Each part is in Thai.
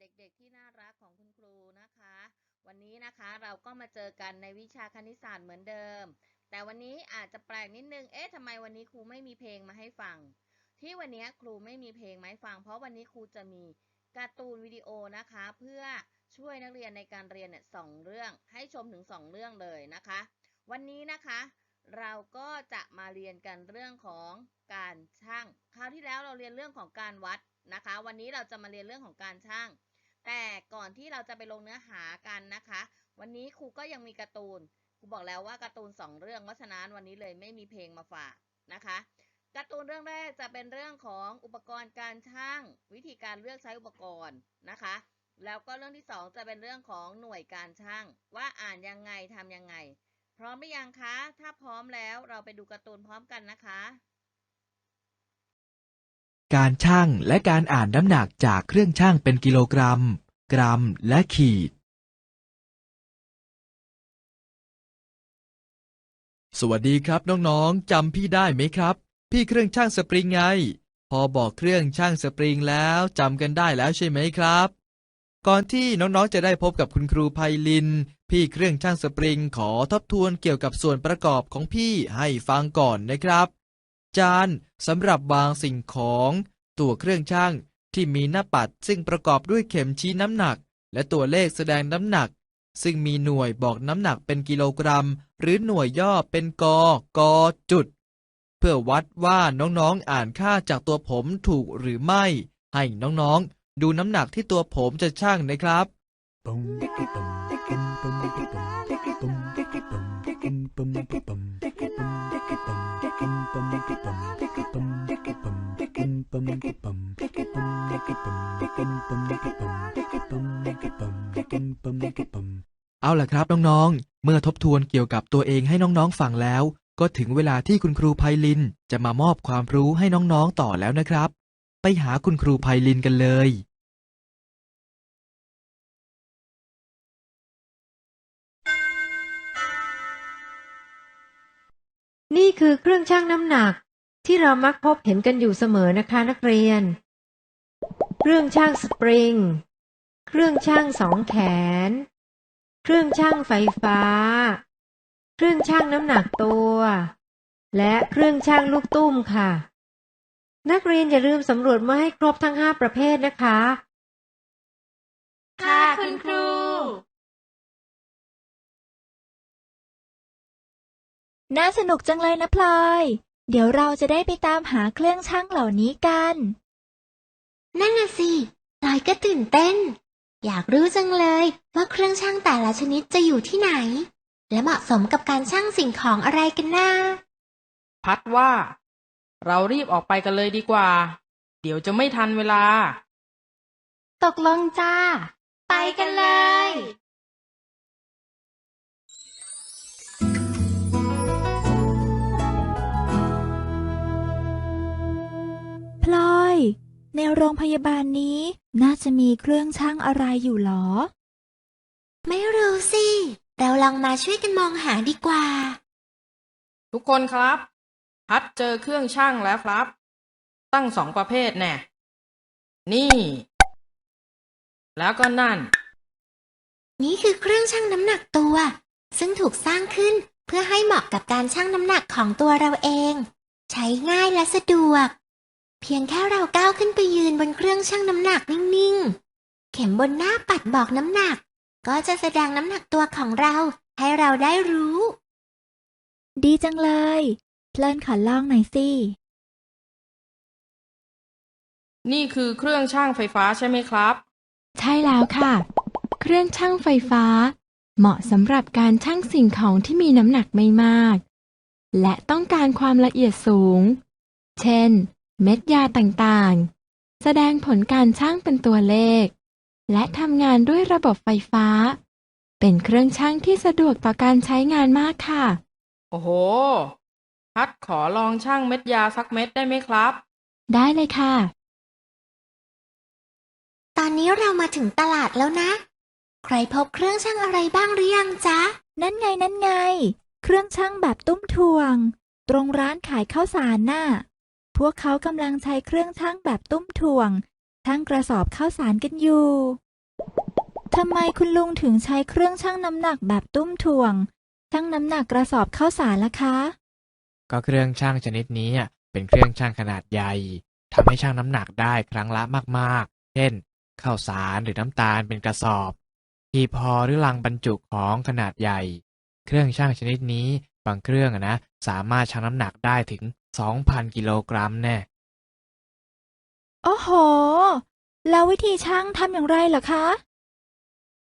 เด็กๆที่น่ารักของคุณครูนะคะ วันนี้นะคะเราก็มาเจอกันในวิชาคณิตศาสตร์เหมือนเดิม แต่วันนี้อาจจะแปลกนิดนึง เอ๊ะทำไมวันนี้ครูไม่มีเพลงมาให้ฟัง ที่วันนี้ครูไม่มีเพลงมาให้ฟัง เพราะวันนี้ครูจะมีการ์ตูนวิดีโอนะคะ เพื่อช่วยนักเรียนในการเรียนเนี่ยสองเรื่องให้ชมถึงสองเรื่องเลยนะคะ วันนี้นะคะ เราก็จะมาเรียนกันเรื่องของการช่าง คราวที่แล้วเราเรียนเรื่องของการวัดนะคะ วันนี้เราจะมาเรียนเรื่องของการช่าง แต่ก่อนที่เราจะไปลงเนื้อหากันนะคะ วันนี้ครูก็ยังมีการ์ตูน ครูบอกแล้วว่าการ์ตูนสองเรื่องเพราะฉะนั้นวันนี้เลยไม่มีเพลงมาฝากนะคะการ์ตูนเรื่องแรกจะเป็นเรื่องของอุปกรณ์การช่างวิธีการเลือกใช้อุปกรณ์นะคะ แล้วก็เรื่องที่สองจะเป็นเรื่องของหน่วยการช่างว่าอ่านยังไงทำยังไง พร้อมหรือยังคะ ถ้าพร้อมแล้วเราไปดูการ์ตูนพร้อมกันนะคะ การชั่งและการอ่านน้ำหนักจากเครื่องชั่งเป็นกิโลกรัม กรัม และขีด สวัสดีครับน้องๆจำพี่ได้ไหมครับ พี่เครื่องชั่งสปริงไง พอบอกเครื่องชั่งสปริงแล้วจำกันได้แล้วใช่ไหมครับ ก่อนที่น้องๆจะได้พบกับคุณครูไพลิน พี่เครื่องชั่งสปริงขอทบทวนเกี่ยวกับส่วนประกอบของพี่ให้ฟังก่อนนะครับ จานสำหรับวางสิ่งของ ตัวเครื่องชั่งที่มีหน้าปัด ซึ่งประกอบด้วยเข็มชี้น้ำหนัก และตัวเลขแสดงน้ำหนัก ซึ่งมีหน่วยบอกน้ำหนักเป็นกิโลกรัม หรือหน่วยย่อเป็นกกจุด เพื่อวัดว่าน้องๆอ่านค่าจากตัวผมถูกหรือไม่ ให้น้องๆ ดูน้ำหนักที่ตัวผมจะชั่งนะครับ Bum, dicky, bum, dicky, bum, dicky, bum, dicky, bum, dicky, bum, dicky, bum, dicky, bum, dicky, bum, เอาล่ะครับน้องๆ เมื่อทบทวนเกี่ยวกับตัวเองให้น้องๆฟังแล้ว ก็ถึงเวลาที่คุณครูไพลินจะมามอบความรู้ให้น้องๆต่อแล้วนะครับ ไปหาคุณครูไพลินกันเลย นี่คือเครื่องชั่งน้ำหนักที่เรามักพบเห็นกันอยู่เสมอนะคะนักเรียน เครื่องชั่งสปริง เครื่องชั่งสองแขน เครื่องชั่งไฟฟ้า เครื่องชั่งน้ำหนักตัว และเครื่องชั่งลูกตุ้มค่ะ นักเรียนอย่าลืมสำรวจมาให้ครบทั้งห้าประเภทนะคะ ค่ะคุณครู น่าสนุกจังเลยนะพลอย เดี๋ยวเราจะได้ไปตามหาเครื่องช่างเหล่านี้กัน นั่นน่ะสิพลอยก็ตื่นเต้น อยากรู้จังเลยว่าเครื่องชั่งแต่ละชนิดจะอยู่ที่ไหน และเหมาะสมกับการชั่งสิ่งของอะไรกันนะพัดว่า เรารีบออกไปกันเลยดีกว่า เดี๋ยวจะไม่ทันเวลา ตกลงจ้า ไปกันเลย ในโรงพยาบาลนี้น่าจะมีเครื่องช่างอะไรอยู่หรอ ไม่รู้สิ เราลองมาช่วยกันมองหาดีกว่า ทุกคนครับ พัดเจอเครื่องช่างแล้วครับ ตั้งสองประเภทแน่ นี่ แล้วก็นั่น นี่คือเครื่องชั่งน้ำหนักตัว ซึ่งถูกสร้างขึ้นเพื่อให้เหมาะกับการชั่งน้ำหนักของตัวเราเอง ใช้ง่ายและสะดวกเพียงแค่เราก้าวขึ้นไปยืนบนเครื่องชั่งน้ำหนักนิ่งๆ เข็มบนหน้าปัดบอกน้ำหนัก ก็จะแสดงน้ำหนักตัวของเราให้เราได้รู้ ดีจังเลย เพลินขอลองหน่อยสิ นี่คือเครื่องช่างไฟฟ้าใช่ไหมครับ ใช่แล้วค่ะ เครื่องชั่งไฟฟ้า เหมาะสำหรับการชั่งสิ่งของที่มีน้ำหนักไม่มาก และต้องการความละเอียดสูง เช่น เม็ดยาต่างๆ แสดงผลการชั่งเป็นตัวเลข และทำงานด้วยระบบไฟฟ้า เป็นเครื่องชั่งที่สะดวกต่อการใช้งานมากค่ะ โอ้โห พัดขอลองช่างเม็ดยาสักเม็ดได้ไหมครับ ได้เลยค่ะ ตอนนี้เรามาถึงตลาดแล้วนะ ใครพบเครื่องชั่งอะไรบ้างหรือยังจ๊ะ นั่นไงนั่นไง เครื่องชั่งแบบตุ้มถ่วง ตรงร้านขายข้าวสารน่ะ พวกเขากำลังใช้เครื่องชั่งแบบตุ้มถ่วงชั่งกระสอบข้าวสารกันอยู่ทำไมคุณลุงถึงใช้เครื่องชั่งน้ำหนักแบบตุ้มถ่วงชั่งน้ำหนักกระสอบข้าวสารล่ะคะ ก็เครื่องชั่งชนิดนี้เป็นเครื่องชั่งขนาดใหญ่ทำให้ชั่งน้ำหนักได้ครั้งละมากๆ เช่นข้าวสารหรือน้ำตาลเป็นกระสอบที่พอหรือลังบรรจุของขนาดใหญ่ เครื่องชั่งชนิดนี้บางเครื่องนะสามารถชั่งน้ำหนักได้ถึง 2,000กิโลกรัมแน่ โอ้โห แล้ววิธีชั่งทำอย่างไรเหรอคะ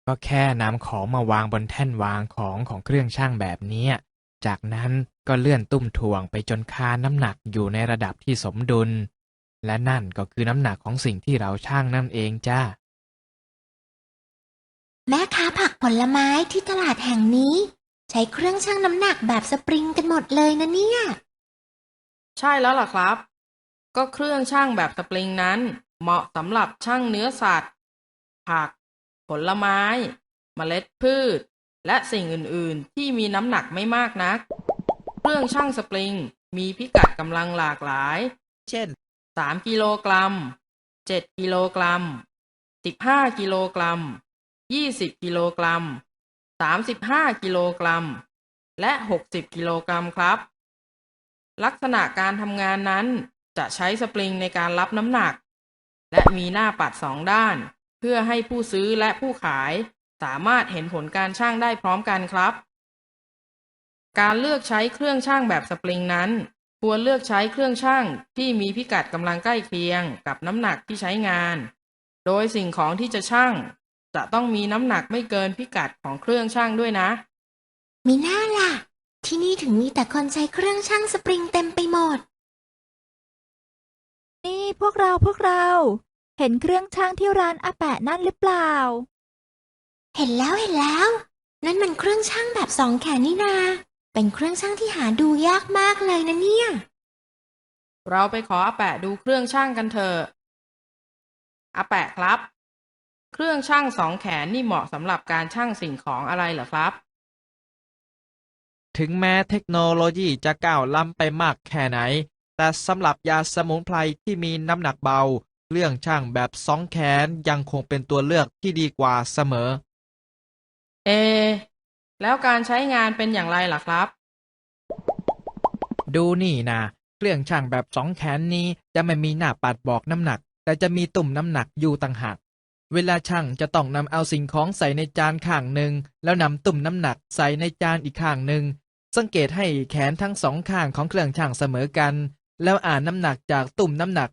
ก็แค่นำของมาวางบนแท่นวางของของเครื่องชั่งแบบเนี้ยจากนั้นก็เลื่อนตุ้มถ่วงไปจนคานน้ำหนักอยู่ในระดับที่สมดุล และนั่นก็คือน้ำหนักของสิ่งที่เราชั่งนั่นเองจ้า แม่ค้าผักผลไม้ที่ตลาดแห่งนี้ ใช้เครื่องชั่งน้ำหนักแบบสปริงกันหมดเลยนะเนี่ย ใช่แล้วล่ะครับ ก็เครื่องชั่งแบบสปริงนั้น เหมาะสำหรับชั่งเนื้อสัตว์ ผัก ผลไม้ เมล็ดพืช และสิ่งอื่น ๆ ที่มีน้ำหนักไม่มากนัก เครื่องชั่งสปริงมีพิกัดกำลังหลากหลาย เช่น 3 กิโลกรัม 7 กิโลกรัม 15 กิโลกรัม 20 กิโลกรัม 35 กิโลกรัม และ 60 กิโลกรัมครับ ลักษณะการทำงานนั้นจะใช้สปริงในการรับน้ำหนัก และมีหน้าปัดสองด้าน เพื่อให้ผู้ซื้อและผู้ขาย สามารถเห็นผลการช่างได้พร้อมกันครับ การเลือกใช้เครื่องช่างแบบสปริงนั้น ควรเลือกใช้เครื่องช่างที่มีพิกัดกำลังใกล้เคียงกับน้ำหนักที่ใช้งาน โดยสิ่งของที่จะช่างจะต้องมีน้ำหนักไม่เกินพิกัดของเครื่องช่างด้วยนะ มีหน้าล่ะ ที่นี่ถึงมีแต่คนใช้เครื่องชั่งสปริงเต็มไปหมด นี่พวกเราพวกเรา เห็นเครื่องชั่งที่ร้านอาแปะนั่นหรือเปล่า เห็นแล้วเห็นแล้ว นั่นมันเครื่องชั่งแบบสองแขนนี่นา เป็นเครื่องชั่งที่หาดูยากมากเลยนะเนี่ย เราไปขออาแปะดูเครื่องช่างกันเถอะอาแปะครับ เครื่องช่างสองแขนนี่เหมาะสำหรับการช่างสิ่งของอะไรเหรอครับ ถึงแม้เทคโนโลยีจะก้าวล้ำไปมากแค่ไหน แต่สำหรับยาสมุนไพรที่มีน้ำหนักเบา เรื่องช่างแบบสองแขนยังคงเป็นตัวเลือกที่ดีกว่าเสมอ เอ แล้วการใช้งานเป็นอย่างไรล่ะครับ ดูนี่นะเครื่องช่างแบบสองแขนนี้จะไม่มีหน้าปัดบอกน้ำหนัก แต่จะมีตุ่มน้ำหนักอยู่ต่างหากเวลาช่างจะต้องนำเอาสิ่งของใส่ในจานข้างหนึ่งแล้วนำตุ่มน้ำหนักใส่ในจานอีกข้างหนึ่ง สังเกตให้แขนทั้งสองข้างของเครื่องช่างเสมอกัน แล้วอ่านน้ำหนักจากตุ่มน้ำหนัก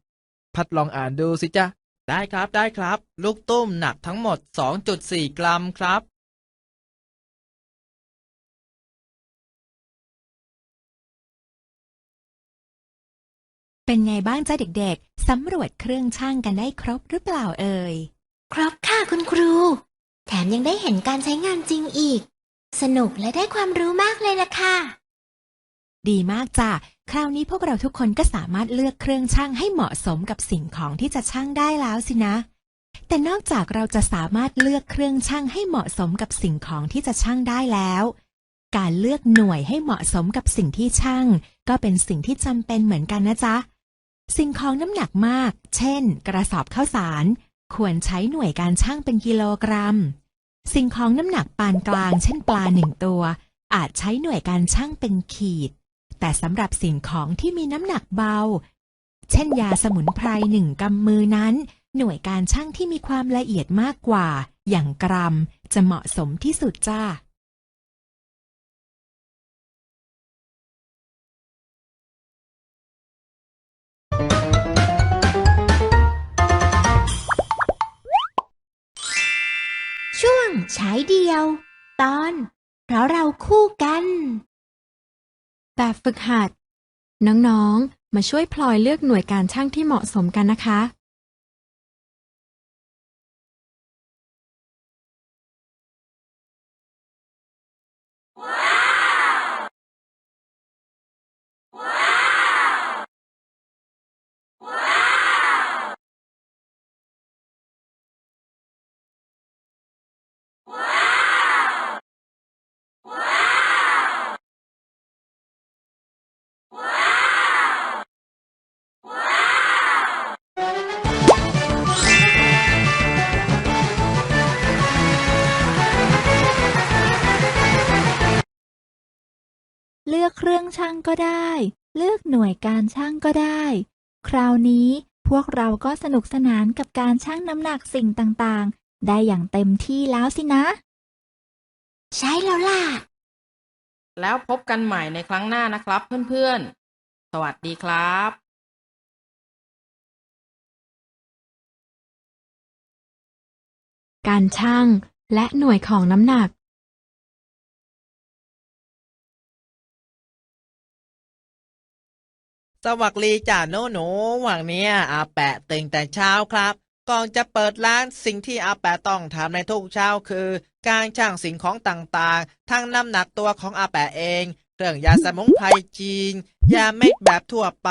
พัดลองอ่านดูสิจ๊ะ ได้ครับได้ครับ ลูกตุ้มหนักทั้งหมด 2.4 กรัมครับ เป็นไงบ้างจ้าเด็กๆสำรวจเครื่องช่างกันได้ครบหรือเปล่าเอ่ย ครบค่ะคุณครู แถมยังได้เห็นการใช้งานจริงอีก สนุกและได้ความรู้มากเลยล่ะค่ะ ดีมากจ้ะ คราวนี้พวกเราทุกคนก็สามารถเลือกเครื่องช่างให้เหมาะสมกับสิ่งของที่จะช่างได้แล้วสินะ แต่นอกจากเราจะสามารถเลือกเครื่องช่างให้เหมาะสมกับสิ่งของที่จะช่างได้แล้ว การเลือกหน่วยให้เหมาะสมกับสิ่งที่ช่าง ก็เป็นสิ่งที่จำเป็นเหมือนกันนะจ๊ะ สิ่งของน้ำหนักมาก เช่น กระสอบข้าวสาร ควรใช้หน่วยการช่างเป็นกิโลกรัม สิ่งของน้ำหนักปานกลาง เช่นปลาหนึ่งตัว อาจใช้หน่วยการช่างเป็นขีด แต่สำหรับสิ่งของที่มีน้ำหนักเบา เช่นยาสมุนไพรหนึ่งกำมือนั้น หน่วยการช่างที่มีความละเอียดมากกว่า อย่างกรัม จะเหมาะสมที่สุดจ้า ฉายเดียว ตอน เพราะเราคู่กัน แบบฝึกหัด น้อง ๆ มาช่วยพลอยเลือกหน่วยการช่างที่เหมาะสมกันนะคะ เครื่องชั่งก็ได้ เลือกหน่วยการชั่งก็ได้ คราวนี้พวกเราก็สนุกสนานกับการชั่งน้ำหนักสิ่งต่างๆ ได้อย่างเต็มที่แล้วสินะ ใช่แล้วล่ะ แล้วพบกันใหม่ในครั้งหน้านะครับเพื่อนๆ สวัสดีครับการชั่งและหน่วยของน้ำหนัก สวัสดีจ่าโนหนูวันเนี้ยอาแปะตื่นแต่เช้าครับ ก่อนจะเปิดร้านสิ่งที่อาแปะต้องทำในทุกเช้าคือ การช่างสิ่งของต่างๆ ทั้งน้ำหนักตัวของอาแปะเอง เครื่องยาสมุนไพรจีน ยาเม็ดแบบทั่วไป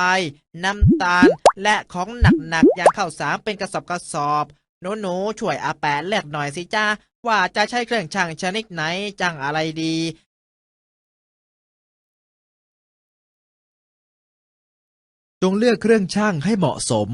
น้ำตาล และของหนักๆอย่างข้าวสารเป็นกระสอบกระสอบหนูหนูช่วยอาแปะเลือกหน่อยสิจ้าว่าจะใช้เครื่องช่างชนิดไหนจังอะไรดี จงเลือกเครื่องช่างให้เหมาะสม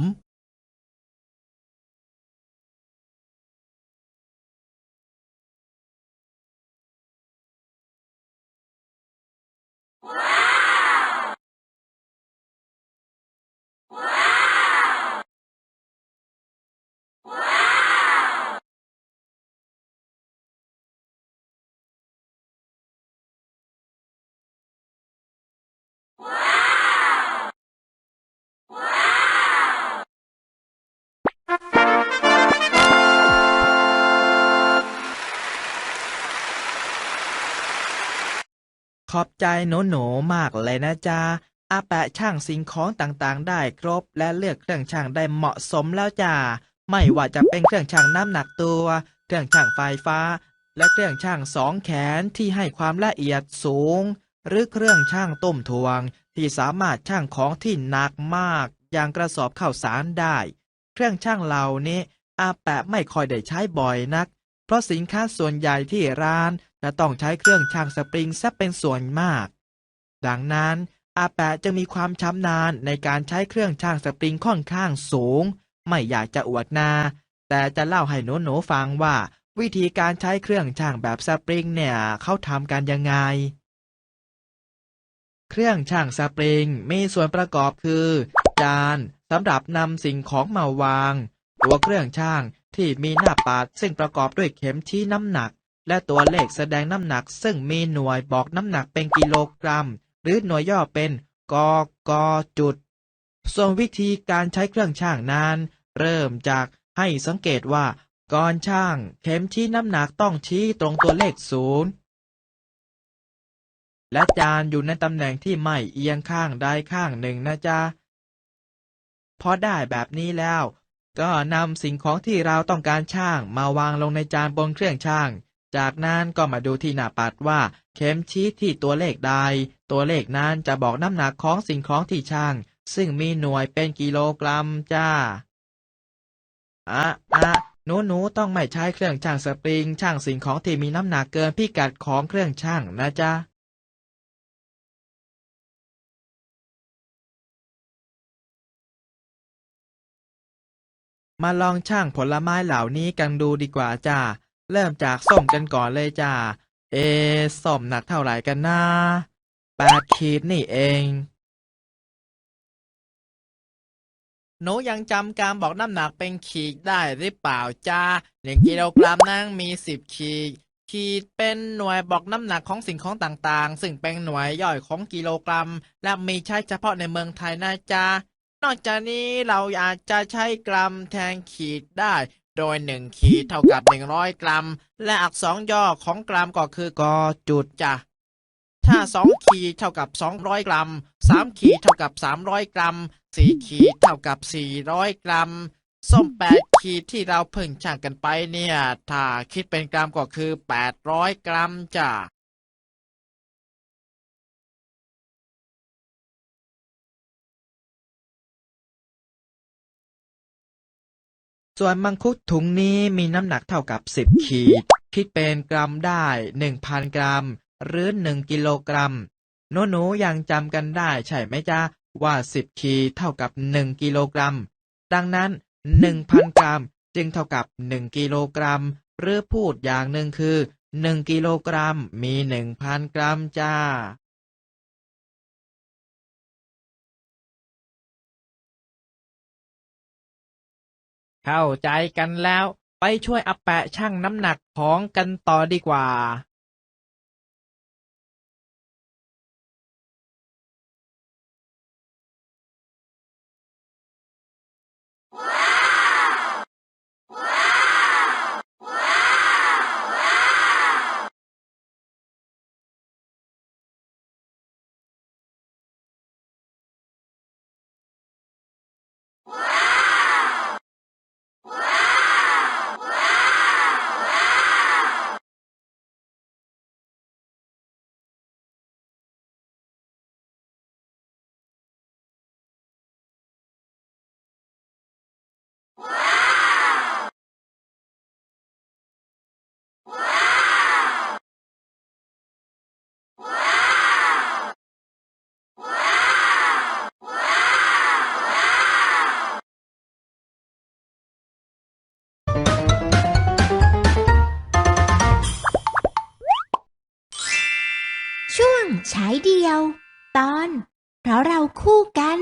อบใจหนูหนูๆมากเลยนะจ๊ะอาแปะช่างสิ่งของต่างๆ ได้ครบ และเลือกเครื่องช่างได้เหมาะสมแล้วจ้าไม่ว่าจะเป็นเครื่องช่างน้ำหนักตัว เครื่องช่างไฟฟ้า และเครื่องช่างสองแขนที่ให้ความละเอียดสูง หรือเครื่องช่างต้มทวง ที่สามารถช่างของที่หนักมาก อย่างกระสอบข้าวสารได้ เครื่องช่างเหล่านี้อาแปะไม่ค่อยได้ใช้บ่อยนัก เพราะสินค้าส่วนใหญ่ที่ร้าน จะต้องใช้เครื่องช่างสปริงซะเป็นส่วนมาก ดังนั้นอาแปะจะมีความชำนาญในการใช้เครื่องช่างสปริงค่อนข้างสูง ไม่อยากจะอวดนา แต่จะเล่าให้หนูหนูฟังว่า วิธีการใช้เครื่องช่างแบบสปริงเนี่ยเขาทำกันยังไง เครื่องช่างสปริงมีส่วนประกอบคือ จานสำหรับนำสิ่งของมาวาง ตัวเครื่องช่างที่มีหน้าปัดซึ่งประกอบด้วยเข็มชี้น้ำหนัก และตัวเลขแสดงน้ำหนัก ซึ่งมีหน่วยบอกน้ำหนักเป็นกิโลกรัม หรือหน่วยย่อเป็นกกจุด ส่วนวิธีการใช้เครื่องช่างนั้น เริ่มจากให้สังเกตว่าก่อนช่าง เข็มชี้น้ำหนักต้องชี้ตรงตัวเลขศูนย์และจานอยู่ในตำแหน่งที่ไม่เอียงข้างใดข้างหนึ่งนะจ๊ะพอได้แบบนี้แล้ว ก็นำสิ่งของที่เราต้องการช่างมาวางลงในจานบนเครื่องช่าง จากนั้นก็มาดูที่หน้าปัดว่า เข็มชี้ที่ตัวเลขใด ตัวเลขนั้นจะบอกน้ำหนักของสิ่งของที่ช่าง ซึ่งมีหน่วยเป็นกิโลกรัมจ้าอะอะหนูหนูต้องไม่ใช้เครื่องช่างสปริง ช่างสิ่งของที่มีน้ำหนักเกินพิกัดของเครื่องช่างนะจ๊ะมาลองช่างผลไม้เหล่านี้กันดูดีกว่าจ้า เริ่มจากส้มกันก่อนเลยจ้า เอส้มหนักเท่าไหร่กันนะแปดขีดนี่เอง หนูยังจำการบอกน้ำหนักเป็นขีดได้หรือเปล่าจ้าหนึ่งกิโลกรัมนั้นมีสิบขีด ขีดเป็นหน่วยบอกน้ำหนักของสิ่งของต่างๆ ซึ่งเป็นหน่วยย่อยของกิโลกรัม และมีใช้เฉพาะในเมืองไทยนะจ๊ะนอกจากนี้เราอาจจะใช้กรัมแทนขีดได้ โดยหนึ่งขีดเท่ากับหนึ่งร้อยกรัม และอักษรย่อของกรัมก็คือกอจุดจ้ะถ้าสองขีดเท่ากับสองร้อยกรัมสามขีดเท่ากับสามร้อยกรัมสี่ขีดเท่ากับสี่ร้อยกรัม ส้มแปดขีดที่เราเพิ่งช่างกันไปเนี่ย ถ้าคิดเป็นกรัมก็คือแปดร้อยกรัมจ้ะ ส่วนมังคุดถุงนี้มีน้ำหนักเท่ากับ 10 ขีด คิดเป็นกรัมได้ 1,000 กรัม หรือ 1 กิโลกรัมหนูหนูยังจำกันได้ใช่ไหมจ๊ะ ว่า 10 ขีดเท่ากับ 1 กิโลกรัม ดังนั้น 1,000 กรัม จึงเท่ากับ 1 กิโลกรัม หรือพูดอย่างหนึ่งคือ 1 กิโลกรัมมี 1,000 กรัมจ้า เข้าใจกันแล้ว ไปช่วยอาแปะช่างน้ำหนักของกันต่อดีกว่า ตอน เพราะเราคู่กัน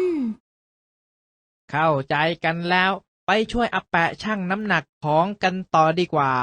เข้าใจกันแล้ว ไปช่วยอาแปะช่างน้ำหนักของกันต่อดีกว่า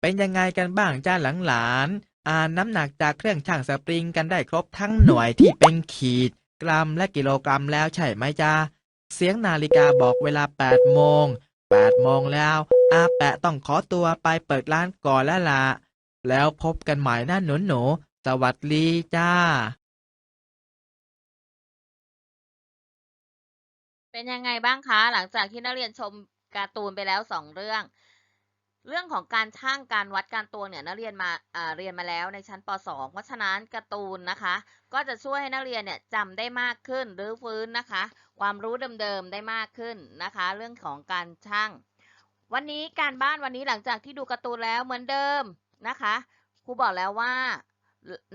เป็นยังไงกันบ้างจ้าหลานๆ อ่านน้ำหนักจากเครื่องชั่งสปริงกันได้ครบทั้งหน่วยที่เป็นขีด กรัมและกิโลกรัมแล้วใช่ไหมจ้า เสียงนาฬิกาบอกเวลา 8 โมง 8 โมงแล้ว อาแปะต้องขอตัวไปเปิดร้านก่อนแล้วละแล้วพบกันใหม่นะหนูหนู สวัสดีจ้า เป็นยังไงบ้างคะหลังจากที่นักเรียนชมการ์ตูนไปแล้วสองเรื่อง เรื่องของการช่างการวัดการตัวเนี่ยนักเรียนมาอ่าเรียนมาแล้วในชั้นป .2 เพราะฉะนั้นการ์ตูนนะคะ ก็จะช่วยให้นักเรียนเนี่ยจำได้มากขึ้นหรือฟื้นนะคะ ความรู้เดิมๆได้มากขึ้นนะคะ เรื่องของการช่าง วันนี้การบ้านวันนี้หลังจากที่ดูการ์ตูนแล้วเหมือนเดิมนะคะครูบอกแล้วว่า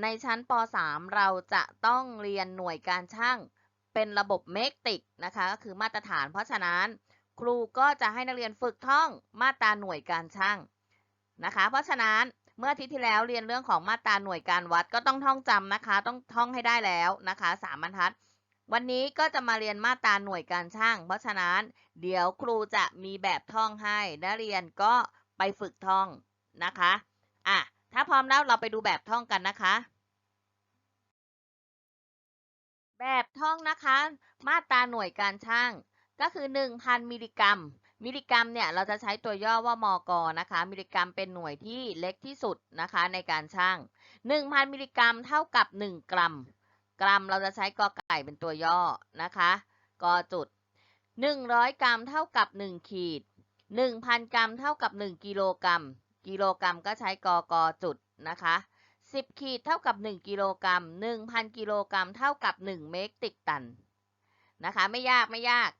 ในชั้นป .3 เราจะต้องเรียนหน่วยการช่าง เป็นระบบเมกติกนะคะก็คือมาตรฐาน เพราะฉะนั้นครูก็จะให้นักเรียนฝึกท่องมาตราหน่วยการช่างนะคะ เพราะฉะนั้นเมื่ออาทิตย์ที่แล้วเรียนเรื่องของมาตราหน่วยการวัดก็ต้องท่องจำนะคะ ต้องท่องให้ได้แล้วนะคะสามบรรทัด วันนี้ก็จะมาเรียนมาตราหน่วยการช่าง เพราะฉะนั้นเดี๋ยวครูจะมีแบบท่องให้นักเรียนก็ไปฝึกท่องนะคะอะถ้าพร้อมแล้วเราไปดูแบบท่องกันนะคะ แบบท่องนะคะ มาตราหน่วยการช่าง ก็คือ 1,000 มิลลิกรัม มิลลิกรัมเนี่ยเราจะใช้ตัวย่อว่ามกนะคะ มิลลิกรัมเป็นหน่วยที่เล็กที่สุดนะคะในการช่าง 1,000 มิลลิกรัมเท่ากับ 1 กรัม กรัมเราจะใช้กอไก่เป็นตัวย่อนะคะกอจุด 100 กรัมเท่ากับ 1 ขีด 1,000 กรัมเท่ากับ 1 กิโลกรัม กิโลกรัมก็ใช้กอกอจุดนะคะ 10 ขีดเท่ากับ 1 กิโลกรัม 1,000 กิโลกรัมเท่ากับ 1 เมกตริกตันนะคะ ไม่ยากไม่ยาก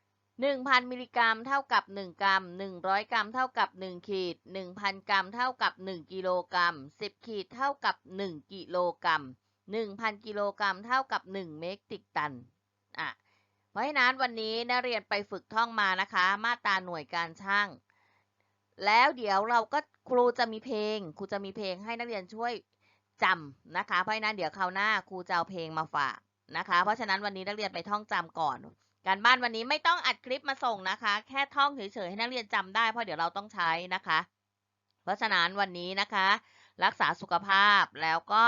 1,000 มิลลิกรัมเท่ากับ 1 กรัม 100 กรัมเท่ากับ 1 ขีด 1,000 กรัมเท่ากับ 1 กิโลกรัม 10 ขีดเท่ากับ 1 กิโลกรัม 1,000 กิโลกรัมเท่ากับ 1 เมกตริกตันอะเพราะฉะนั้นวันนี้นักเรียนไปฝึกท่องมานะคะ มาตราหน่วยการช่าง แล้วเดี๋ยวเราก็ครูจะมีเพลง ครูจะมีเพลงให้นักเรียนช่วย จำนะคะ เพราะฉะนั้นเดี๋ยวคราวหน้าครูจะเอาเพลงมาฝากนะคะเพราะฉะนั้นเดี๋ยวคราวหน้าครูจะเอาเพลงมาฝากนะคะ เพราะฉะนั้นวันนี้นักเรียนไปท่องจำก่อน การบ้านวันนี้ไม่ต้องอัดคลิปมาส่งนะคะ แค่ท่องเฉยๆให้นักเรียนจำได้เพราะเดี๋ยวเราต้องใช้นะคะ เพราะฉะนั้นวันนี้นะคะ รักษาสุขภาพแล้วก็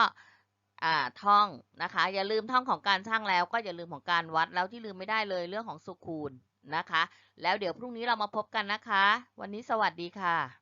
ท่องนะคะ อย่าลืมท่องของการช่างแล้วก็อย่าลืมของการวัดแล้วที่ลืมไม่ได้เลยเรื่องของสุขูณนะคะ แล้วเดี๋ยวพรุ่งนี้เรามาพบกันนะคะ วันนี้สวัสดีค่ะ